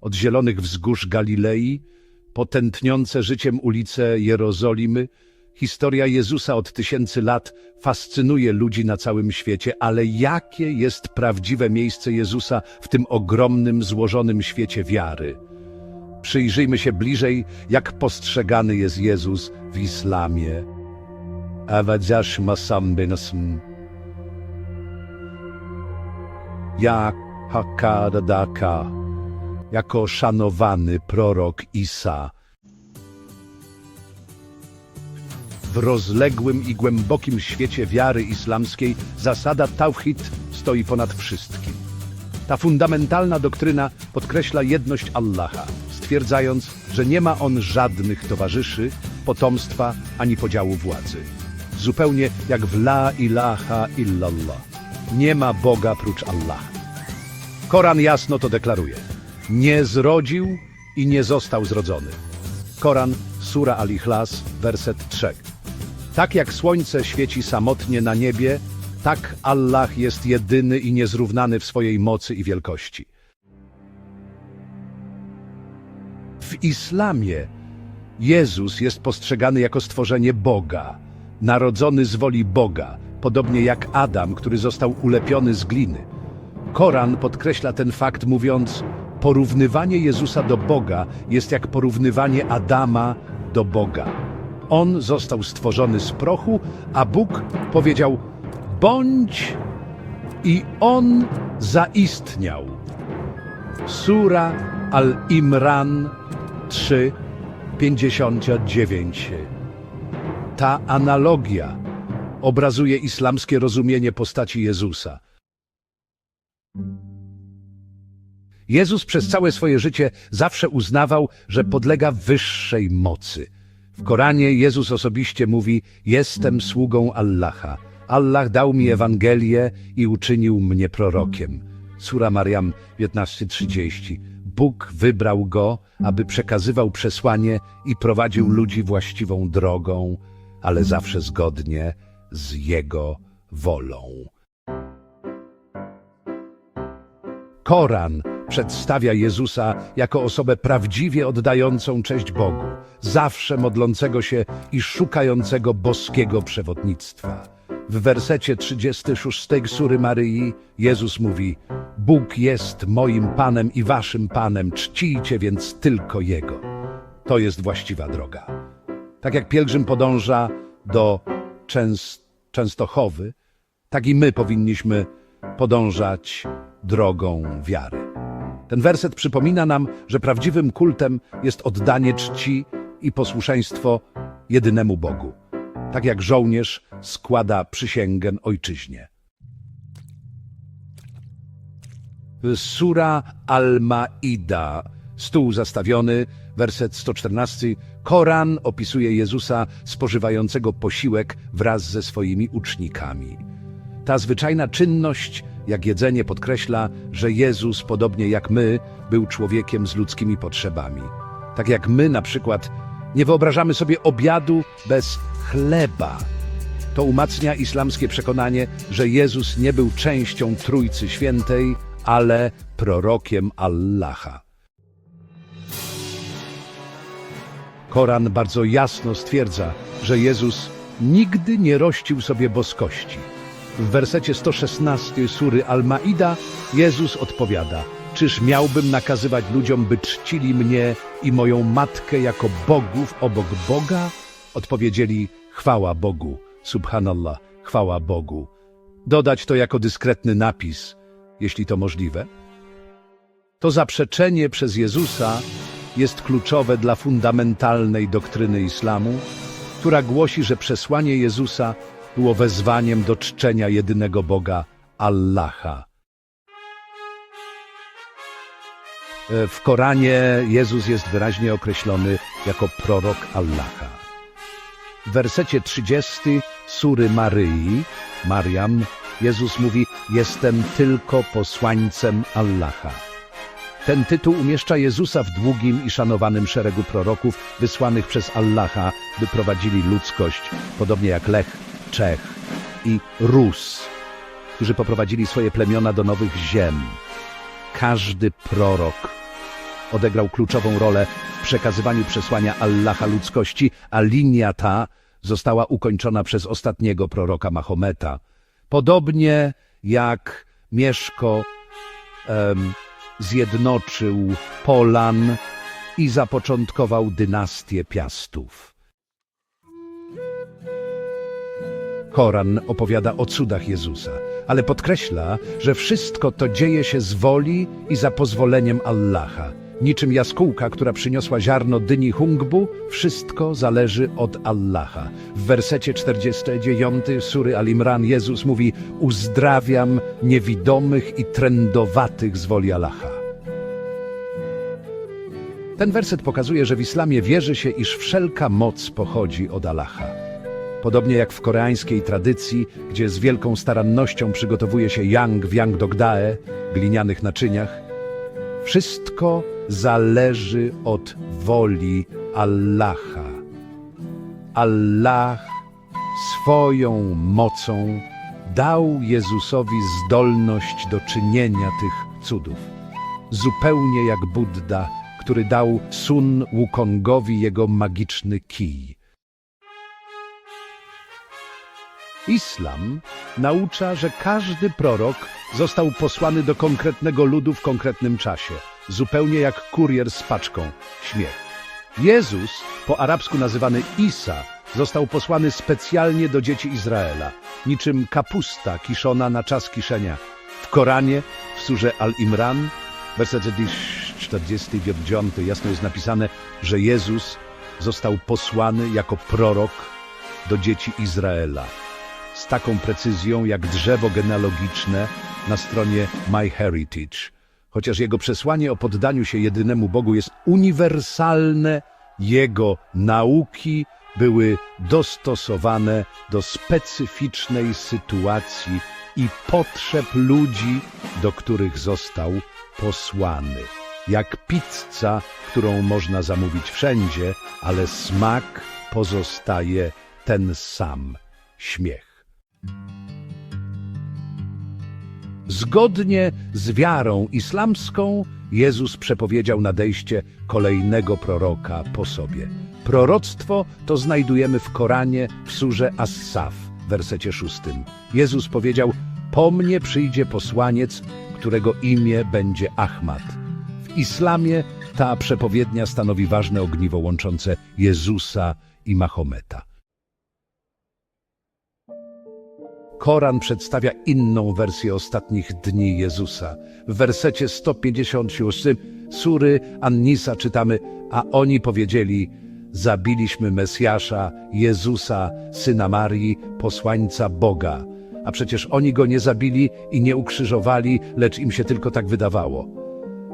od zielonych wzgórz Galilei, potętniące życiem ulice Jerozolimy, historia Jezusa od tysięcy lat fascynuje ludzi na całym świecie, ale jakie jest prawdziwe miejsce Jezusa w tym ogromnym, złożonym świecie wiary? Przyjrzyjmy się bliżej, jak postrzegany jest Jezus w islamie. Awadzasz masam binasm. Ja Hakadadaka, jako szanowany prorok Isa. W rozległym i głębokim świecie wiary islamskiej zasada tawhid stoi ponad wszystkim. Ta fundamentalna doktryna podkreśla jedność Allaha, stwierdzając, że nie ma on żadnych towarzyszy, potomstwa ani podziału władzy. Zupełnie jak w La ilaha illallah. Nie ma Boga prócz Allaha. Koran jasno to deklaruje. Nie zrodził i nie został zrodzony. Koran, Sura Al-Ikhlas, werset 3. Tak jak słońce świeci samotnie na niebie, tak Allah jest jedyny i niezrównany w swojej mocy i wielkości. W islamie Jezus jest postrzegany jako stworzenie Boga, narodzony z woli Boga, podobnie jak Adam, który został ulepiony z gliny. Koran podkreśla ten fakt mówiąc, porównywanie Jezusa do Boga jest jak porównywanie Adama do Boga. On został stworzony z prochu, a Bóg powiedział, bądź i On zaistniał. Sura Al-Imran 3, 59. Ta analogia obrazuje islamskie rozumienie postaci Jezusa. Jezus przez całe swoje życie zawsze uznawał, że podlega wyższej mocy. W Koranie Jezus osobiście mówi: Jestem sługą Allaha. Allah dał mi Ewangelię i uczynił mnie prorokiem. Sura Mariam 15:30. Bóg wybrał go, aby przekazywał przesłanie i prowadził ludzi właściwą drogą, ale zawsze zgodnie z Jego wolą. Koran przedstawia Jezusa jako osobę prawdziwie oddającą cześć Bogu, zawsze modlącego się i szukającego boskiego przewodnictwa. W wersecie 36 Sury Maryi Jezus mówi Bóg jest moim Panem i waszym Panem, czcijcie więc tylko Jego. To jest właściwa droga. Tak jak pielgrzym podąża do Częs Częstochowy, tak i my powinniśmy podążać drogą wiary. Ten werset przypomina nam, że prawdziwym kultem jest oddanie czci i posłuszeństwo jedynemu Bogu, tak jak żołnierz składa przysięgę ojczyźnie. Sura Al-Maida, stół zastawiony, werset 114. Koran opisuje Jezusa spożywającego posiłek wraz ze swoimi ucznikami. Ta zwyczajna czynność, jak jedzenie, podkreśla, że Jezus, podobnie jak my, był człowiekiem z ludzkimi potrzebami. Tak jak my, na przykład, nie wyobrażamy sobie obiadu bez chleba. To umacnia islamskie przekonanie, że Jezus nie był częścią Trójcy Świętej, ale prorokiem Allaha. Koran bardzo jasno stwierdza, że Jezus nigdy nie rościł sobie boskości. W wersecie 116 sury Al-Maida Jezus odpowiada Czyż miałbym nakazywać ludziom, by czcili mnie i moją matkę jako bogów obok Boga? Odpowiedzieli chwała Bogu, subhanallah, chwała Bogu. Dodać to jako dyskretny napis, jeśli to możliwe. To zaprzeczenie przez Jezusa jest kluczowe dla fundamentalnej doktryny islamu, która głosi, że przesłanie Jezusa było wezwaniem do czczenia jedynego Boga, Allaha. E, W Koranie Jezus jest wyraźnie określony jako prorok Allaha. W wersecie 30 Sury Maryi, Mariam, Jezus mówi, jestem tylko posłańcem Allaha. Ten tytuł umieszcza Jezusa w długim i szanowanym szeregu proroków wysłanych przez Allaha, by prowadzili ludzkość, podobnie jak Lech, Czech i Rus, którzy poprowadzili swoje plemiona do nowych ziem. Każdy prorok odegrał kluczową rolę w przekazywaniu przesłania Allaha ludzkości, a linia ta została ukończona przez ostatniego proroka Mahometa. Podobnie jak Mieszko em, zjednoczył Polan i zapoczątkował dynastię Piastów. Koran opowiada o cudach Jezusa, ale podkreśla, że wszystko to dzieje się z woli i za pozwoleniem Allaha. Niczym jaskółka, która przyniosła ziarno dyni Hungbu, wszystko zależy od Allaha. W wersecie 49 sury Al-Imran Jezus mówi Uzdrawiam niewidomych i trędowatych z woli Allaha. Ten werset pokazuje, że w islamie wierzy się, iż wszelka moc pochodzi od Allaha. Podobnie jak w koreańskiej tradycji, gdzie z wielką starannością przygotowuje się yang w yangdogdae, glinianych naczyniach, wszystko zależy od woli Allaha. Allah swoją mocą dał Jezusowi zdolność do czynienia tych cudów. Zupełnie jak Buddha, który dał Sun Wukongowi jego magiczny kij. Islam naucza, że każdy prorok został posłany do konkretnego ludu w konkretnym czasie, zupełnie jak kurier z paczką. Śmiech. Jezus, po arabsku nazywany Isa, został posłany specjalnie do dzieci Izraela, niczym kapusta kiszona na czas kiszenia. W Koranie, w surze Al-Imran, werset 49, jasno jest napisane, że Jezus został posłany jako prorok do dzieci Izraela z taką precyzją jak drzewo genealogiczne na stronie MyHeritage. Chociaż jego przesłanie o poddaniu się jedynemu Bogu jest uniwersalne, jego nauki były dostosowane do specyficznej sytuacji i potrzeb ludzi, do których został posłany. Jak pizza, którą można zamówić wszędzie, ale smak pozostaje ten sam. Śmiech. Zgodnie z wiarą islamską Jezus przepowiedział nadejście kolejnego proroka po sobie. Proroctwo to znajdujemy w Koranie w surze As-Saf, wersecie szóstym. Jezus powiedział, po mnie przyjdzie posłaniec, którego imię będzie Ahmad. W islamie ta przepowiednia stanowi ważne ogniwo łączące Jezusa i Mahometa. Koran przedstawia inną wersję ostatnich dni Jezusa. W wersecie 158 sury Annisa czytamy, a oni powiedzieli, zabiliśmy Mesjasza, Jezusa, syna Marii, posłańca Boga. A przecież oni go nie zabili i nie ukrzyżowali, lecz im się tylko tak wydawało.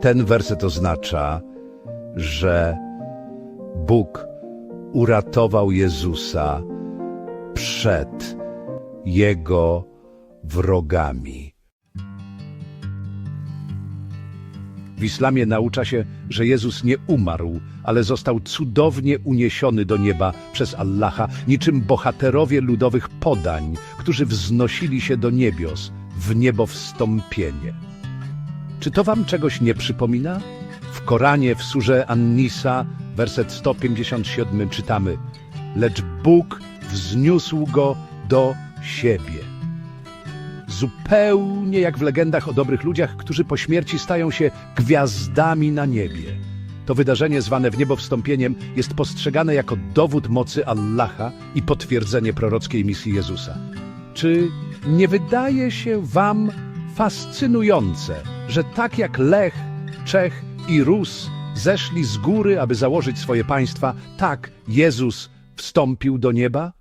Ten werset oznacza, że Bóg uratował Jezusa przed jego wrogami. W islamie naucza się, że Jezus nie umarł, ale został cudownie uniesiony do nieba przez Allaha, niczym bohaterowie ludowych podań, którzy wznosili się do niebios w niebo wstąpienie. Czy to wam czegoś nie przypomina? W Koranie w surze An-Nisa, werset 157 czytamy Lecz Bóg wzniósł go do siebie. Zupełnie jak w legendach o dobrych ludziach, którzy po śmierci stają się gwiazdami na niebie. To wydarzenie zwane w niebo wstąpieniem jest postrzegane jako dowód mocy Allaha i potwierdzenie prorockiej misji Jezusa. Czy nie wydaje się wam fascynujące, że tak jak Lech, Czech i Rus zeszli z góry, aby założyć swoje państwa, tak Jezus wstąpił do nieba?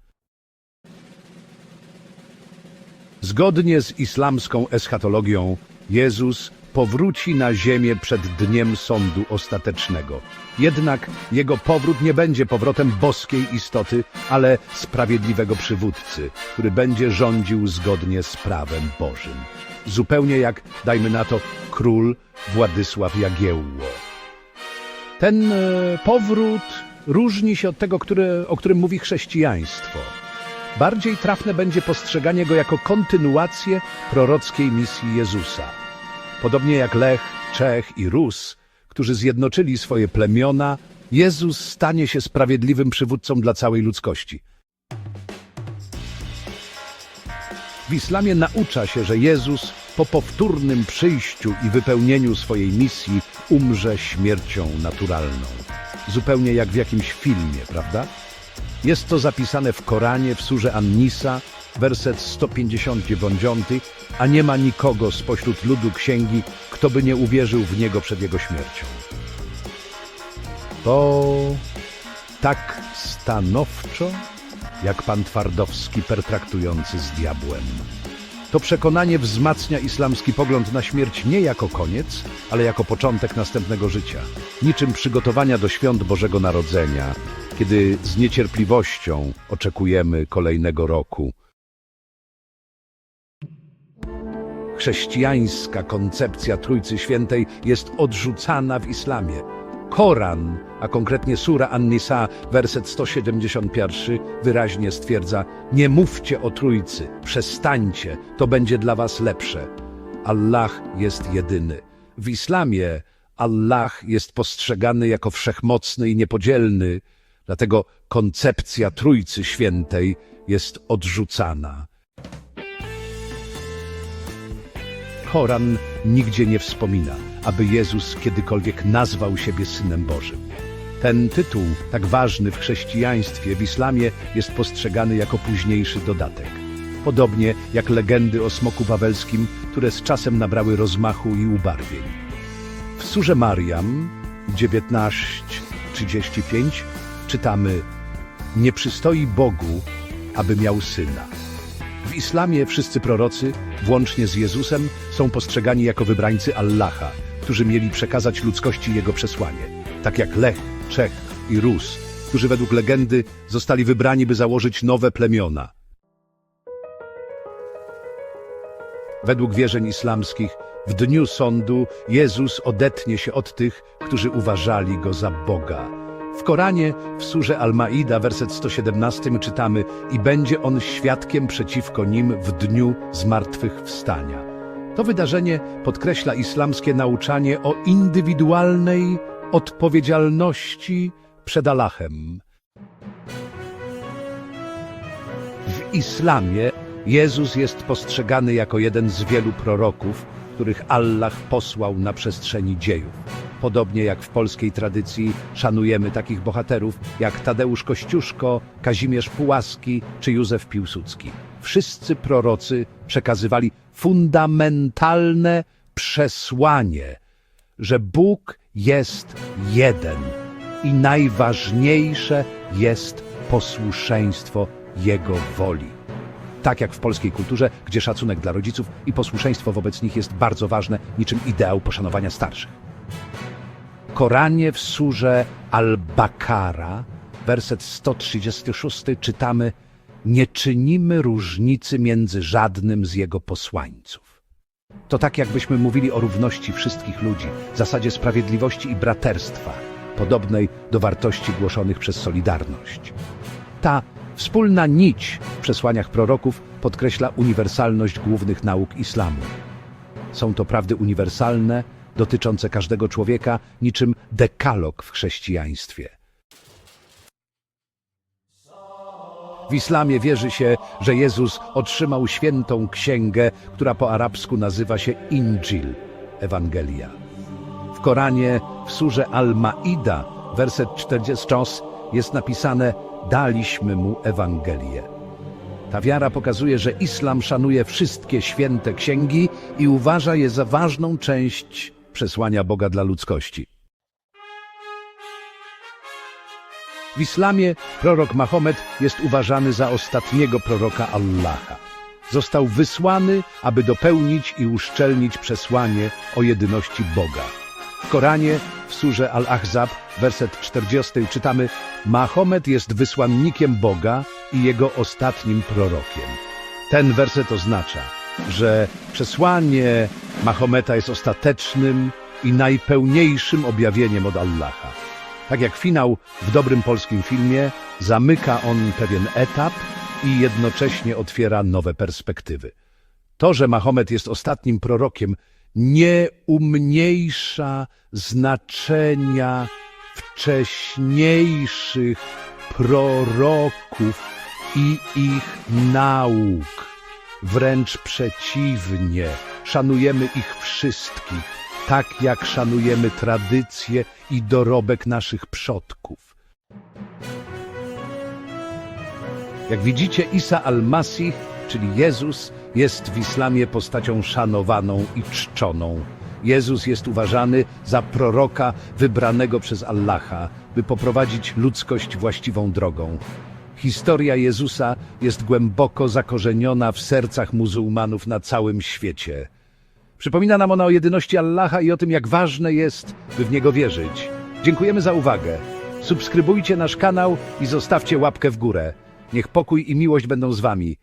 Zgodnie z islamską eschatologią, Jezus powróci na ziemię przed dniem sądu ostatecznego. Jednak jego powrót nie będzie powrotem boskiej istoty, ale sprawiedliwego przywódcy, który będzie rządził zgodnie z prawem Bożym. Zupełnie jak, dajmy na to, król Władysław Jagiełło. Ten e, powrót różni się od tego, które, o którym mówi chrześcijaństwo. Bardziej trafne będzie postrzeganie go jako kontynuację prorockiej misji Jezusa. Podobnie jak Lech, Czech i Rus, którzy zjednoczyli swoje plemiona, Jezus stanie się sprawiedliwym przywódcą dla całej ludzkości. W islamie naucza się, że Jezus po powtórnym przyjściu i wypełnieniu swojej misji umrze śmiercią naturalną. Zupełnie jak w jakimś filmie, prawda? Jest to zapisane w Koranie w surze An-Nisa, werset 159, a nie ma nikogo spośród ludu księgi, kto by nie uwierzył w niego przed jego śmiercią. To tak stanowczo, jak pan Twardowski pertraktujący z diabłem. To przekonanie wzmacnia islamski pogląd na śmierć nie jako koniec, ale jako początek następnego życia. Niczym przygotowania do świąt Bożego Narodzenia, kiedy z niecierpliwością oczekujemy kolejnego roku. Chrześcijańska koncepcja Trójcy Świętej jest odrzucana w islamie. Koran, a konkretnie sura An-Nisa, werset 171, wyraźnie stwierdza Nie mówcie o Trójcy, przestańcie, to będzie dla was lepsze. Allah jest jedyny. W islamie Allah jest postrzegany jako wszechmocny i niepodzielny, dlatego koncepcja Trójcy Świętej jest odrzucana. Koran nigdzie nie wspomina, aby Jezus kiedykolwiek nazwał siebie Synem Bożym. Ten tytuł, tak ważny w chrześcijaństwie, w islamie, jest postrzegany jako późniejszy dodatek. Podobnie jak legendy o smoku wawelskim, które z czasem nabrały rozmachu i ubarwień. W surze Mariam 19:35 czytamy Nie przystoi Bogu, aby miał syna. W islamie wszyscy prorocy, włącznie z Jezusem, są postrzegani jako wybrańcy Allaha, którzy mieli przekazać ludzkości Jego przesłanie. Tak jak Lech, Czech i Rus, którzy według legendy zostali wybrani, by założyć nowe plemiona. Według wierzeń islamskich, w dniu sądu Jezus odetnie się od tych, którzy uważali Go za Boga. W Koranie, w surze Al-Maida, werset 117 czytamy i będzie on świadkiem przeciwko nim w dniu zmartwychwstania. To wydarzenie podkreśla islamskie nauczanie o indywidualnej odpowiedzialności przed Allahem. W islamie Jezus jest postrzegany jako jeden z wielu proroków, których Allah posłał na przestrzeni dziejów. Podobnie jak w polskiej tradycji szanujemy takich bohaterów jak Tadeusz Kościuszko, Kazimierz Pułaski czy Józef Piłsudski. Wszyscy prorocy przekazywali fundamentalne przesłanie, że Bóg jest jeden i najważniejsze jest posłuszeństwo Jego woli. Tak jak w polskiej kulturze, gdzie szacunek dla rodziców i posłuszeństwo wobec nich jest bardzo ważne, niczym ideał poszanowania starszych. Koranie w surze Al-Bakara, werset 136 czytamy Nie czynimy różnicy między żadnym z jego posłańców. To tak jakbyśmy mówili o równości wszystkich ludzi, zasadzie sprawiedliwości i braterstwa, podobnej do wartości głoszonych przez Solidarność. Ta wspólna nić w przesłaniach proroków podkreśla uniwersalność głównych nauk islamu. Są to prawdy uniwersalne, dotyczące każdego człowieka, niczym dekalog w chrześcijaństwie. W islamie wierzy się, że Jezus otrzymał świętą księgę, która po arabsku nazywa się Injil, Ewangelia. W Koranie, w surze Al-Maida, werset 40 jest napisane Daliśmy mu Ewangelię. Ta wiara pokazuje, że islam szanuje wszystkie święte księgi i uważa je za ważną część przesłania Boga dla ludzkości. W islamie prorok Mahomet jest uważany za ostatniego proroka Allaha. Został wysłany, aby dopełnić i uszczelnić przesłanie o jedyności Boga. W Koranie, w surze Al-Ahzab, werset 40 czytamy Mahomet jest wysłannikiem Boga i jego ostatnim prorokiem. Ten werset oznacza, że przesłanie Mahometa jest ostatecznym i najpełniejszym objawieniem od Allaha. Tak jak finał w dobrym polskim filmie, zamyka on pewien etap i jednocześnie otwiera nowe perspektywy. To, że Mahomet jest ostatnim prorokiem, nie umniejsza znaczenia wcześniejszych proroków i ich nauk. Wręcz przeciwnie, szanujemy ich wszystkich, tak jak szanujemy tradycje i dorobek naszych przodków. Jak widzicie, Isa al-Masih, czyli Jezus, jest w islamie postacią szanowaną i czczoną. Jezus jest uważany za proroka wybranego przez Allaha, by poprowadzić ludzkość właściwą drogą. Historia Jezusa jest głęboko zakorzeniona w sercach muzułmanów na całym świecie. Przypomina nam ona o jedyności Allaha i o tym, jak ważne jest, by w Niego wierzyć. Dziękujemy za uwagę. Subskrybujcie nasz kanał i zostawcie łapkę w górę. Niech pokój i miłość będą z Wami.